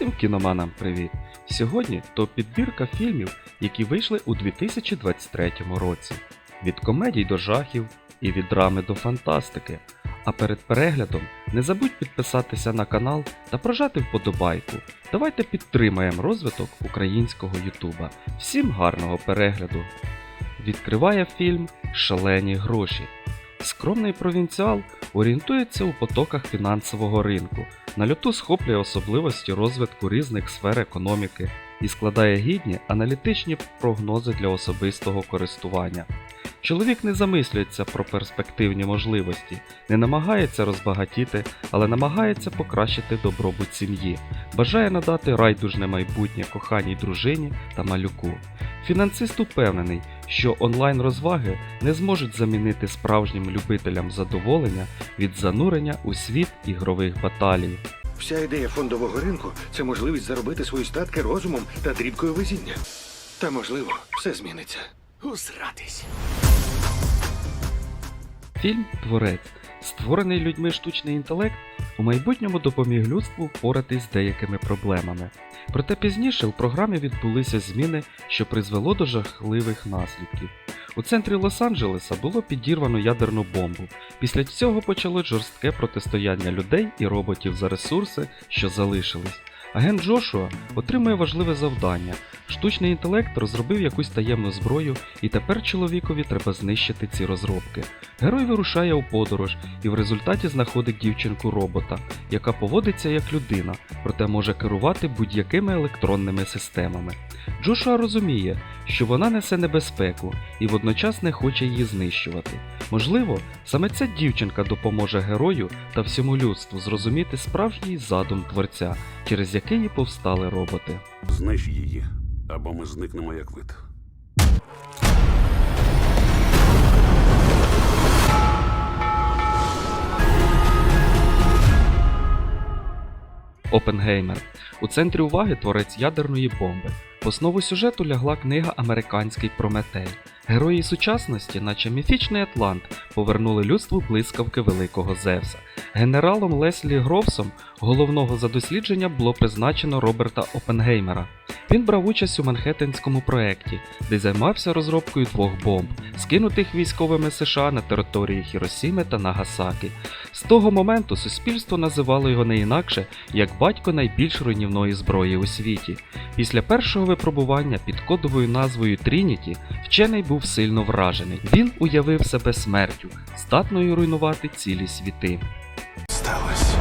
Усім кіноманам привіт! Сьогодні топ-підбірка фільмів, які вийшли у 2023 році. Від комедій до жахів і від драми до фантастики. А перед переглядом не забудь підписатися на канал та прожати вподобайку. Давайте підтримаємо розвиток українського Ютуба. Всім гарного перегляду! Відкриває фільм Шалені гроші. Скромний провінціал орієнтується у потоках фінансового ринку, на люту схоплює особливості розвитку різних сфер економіки і складає гідні аналітичні прогнози для особистого користування. Чоловік не замислюється про перспективні можливості, не намагається розбагатіти, але намагається покращити добробут сім'ї, бажає надати райдужне майбутнє коханій дружині та малюку. Фінансист упевнений, що онлайн-розваги не зможуть замінити справжнім любителям задоволення від занурення у світ ігрових баталій. Вся ідея фондового ринку це можливість заробити свої статки розумом та дрібкою везіння. Та можливо, все зміниться. Усратись. Фільм Творець, створений людьми штучний інтелект, у майбутньому допоміг людству впоратись з деякими проблемами. Проте пізніше в програмі відбулися зміни, що призвело до жахливих наслідків. У центрі Лос-Анджелеса було підірвано ядерну бомбу. Після цього почалось жорстке протистояння людей і роботів за ресурси, що залишились. Агент Джошуа отримує важливе завдання. Штучний інтелект розробив якусь таємну зброю, і тепер чоловікові треба знищити ці розробки. Герой вирушає у подорож і в результаті знаходить дівчинку робота, яка поводиться як людина, проте може керувати будь-якими електронними системами. Джошуа розуміє, що вона несе небезпеку і водночас не хоче її знищувати. Можливо, саме ця дівчинка допоможе герою та всьому людству зрозуміти справжній задум творця, через який і повстали роботи. Знищ її, або ми зникнемо як вид. Опенгеймер. У центрі уваги творець ядерної бомби. В основу сюжету лягла книга Американський Прометей. Герої сучасності, наче міфічний Атлант, повернули людству блискавки великого Зевса. Генералом Леслі Гровсом головного за дослідження було призначено Роберта Опенгеймера. Він брав участь у Манхеттенському проєкті, де займався розробкою двох бомб, скинутих військовими США на території Хіросіми та Нагасакі. З того моменту суспільство називало його не інакше як батько найбільш руйнівної зброї у світі. Після першого випробування під кодовою назвою Трініті вчений був сильно вражений. Він уявив себе смертю, здатною руйнувати цілі світи. Сталося.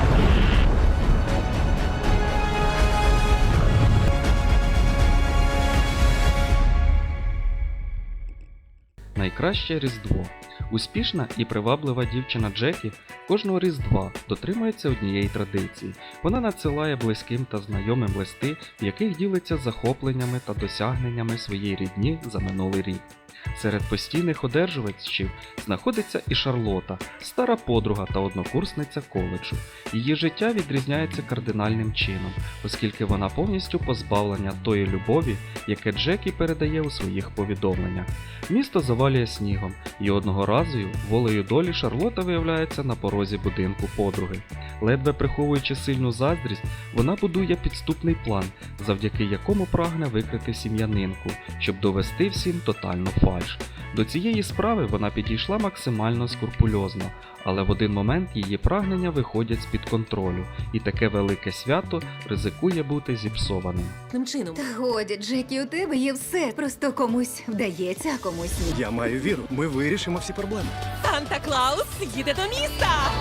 Найкраще Різдво. Успішна і приваблива дівчина Джекі кожного Різдва дотримується однієї традиції. Вона надсилає близьким та знайомим листи, в яких ділиться захопленнями та досягненнями своєї рідні за минулий рік. Серед постійних одержувачів знаходиться і Шарлота, стара подруга та однокурсниця коледжу. Її життя відрізняється кардинальним чином, оскільки вона повністю позбавлена тої любові, яке Джекі передає у своїх повідомленнях. Місто завалює снігом, і одного разу волею долі Шарлота виявляється на порозі будинку подруги. Ледве приховуючи сильну заздрість, вона будує підступний план, завдяки якому прагне викрити сім'янинку, щоб довести всім тотальну фальш. До цієї справи вона підійшла максимально скрупульозно, але в один момент її прагнення виходять з-під контролю, і таке велике свято ризикує бути зіпсованим. Тим чином. Та годі, Джекі, у тебе є все. Просто комусь вдається, а комусь ні. Я маю віру. Ми вирішимо всі проблеми. Санта Клаус їде до міста.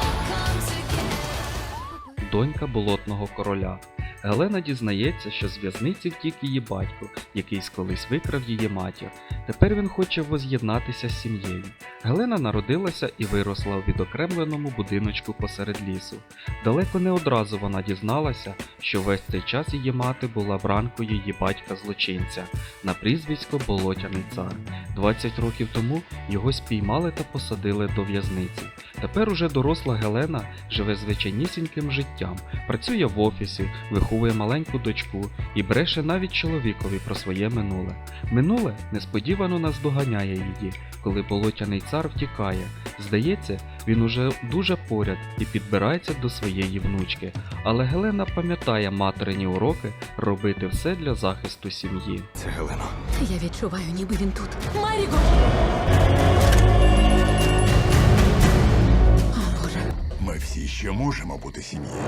донька болотного короля. Гелена дізнається, що з в'язниці втік її батько, який колись викрав її матір. Тепер він хоче воз'єднатися з сім'єю. Гелена народилася і виросла у відокремленому будиночку посеред лісу. Далеко не одразу вона дізналася, що весь цей час її мати була бранкою її батька злочинця на прізвисько Болотяний цар. 20 років тому його спіймали та посадили до в'язниці. Тепер уже доросла Гелена живе звичайнісіньким життям, працює в офісі, виховує маленьку дочку і бреше навіть чоловікові про своє минуле. Минуле несподівано наздоганяє її, коли болотяний цар втікає. Здається, він уже дуже поряд і підбирається до своєї внучки. Але Гелена пам'ятає материні уроки робити все для захисту сім'ї. Це Гелено. Я відчуваю, ніби він тут. Маріго! Всі ще можемо бути сім'єю.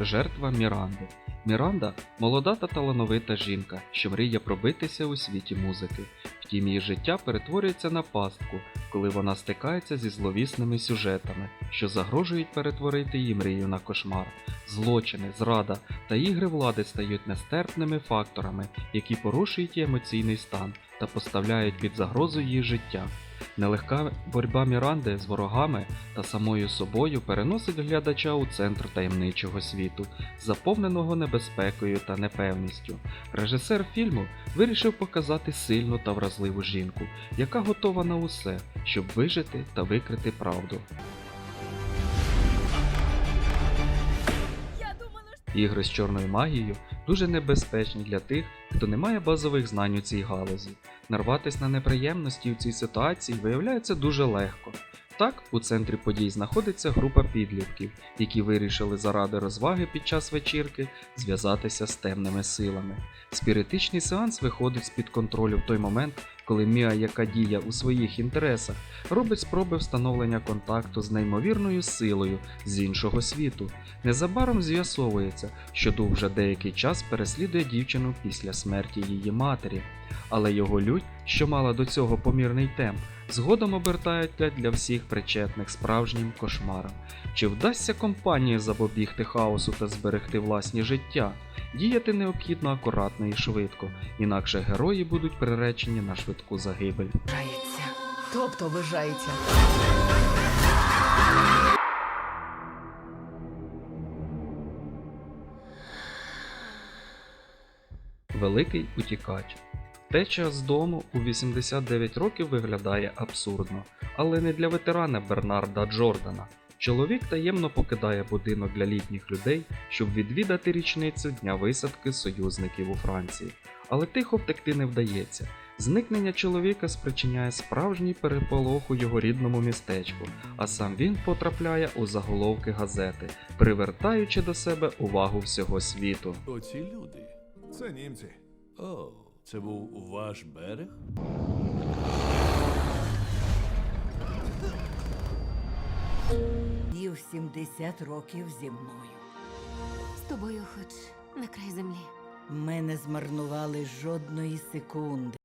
Жертва Міранди. Міранда молода та талановита жінка, що мріє пробитися у світі музики. Втім, її життя перетворюється на пастку, коли вона стикається зі зловісними сюжетами, що загрожують перетворити її мрію на кошмар. Злочини, зрада та ігри влади стають нестерпними факторами, які порушують її емоційний стан та поставляють під загрозу її життя. Нелегка боротьба Міранди з ворогами та самою собою переносить глядача у центр таємничого світу, заповненого небезпекою та непевністю. Режисер фільму вирішив показати сильну та вразливу жінку, яка готова на усе, щоб вижити та викрити правду. Ігри з чорною магією дуже небезпечні для тих, хто не має базових знань у цій галузі. Нарватись на неприємності у цій ситуації виявляється дуже легко. Так, у центрі подій знаходиться група підлітків, які вирішили заради розваги під час вечірки зв'язатися з темними силами. Спіритичний сеанс виходить з-під контролю в той момент, коли Міа, яка діє у своїх інтересах, робить спроби встановлення контакту з неймовірною силою з іншого світу. Незабаром з'ясовується, що дух вже деякий час переслідує дівчину після смерті її матері, але його лють, що мала до цього помірний темп, згодом обертають для всіх причетних справжнім кошмаром. Чи вдасться компанії запобігти хаосу та зберегти власні життя? Діяти необхідно акуратно і швидко, інакше герої будуть приречені на швидку загибель. Вважається. Тобто вважається. Великий утікач. Теча з дому у 89 років виглядає абсурдно, але не для ветерана Бернарда Джордана. Чоловік таємно покидає будинок для літніх людей, щоб відвідати річницю дня висадки союзників у Франції. Але тихо втекти не вдається. Зникнення чоловіка спричиняє справжній переполох у його рідному містечку, а сам він потрапляє у заголовки газети, привертаючи до себе увагу всього світу. Оці люди. Це німці. О, це був ваш берег? І в 70 років зі мною. З тобою хоч на край землі. Ми не змарнували жодної секунди.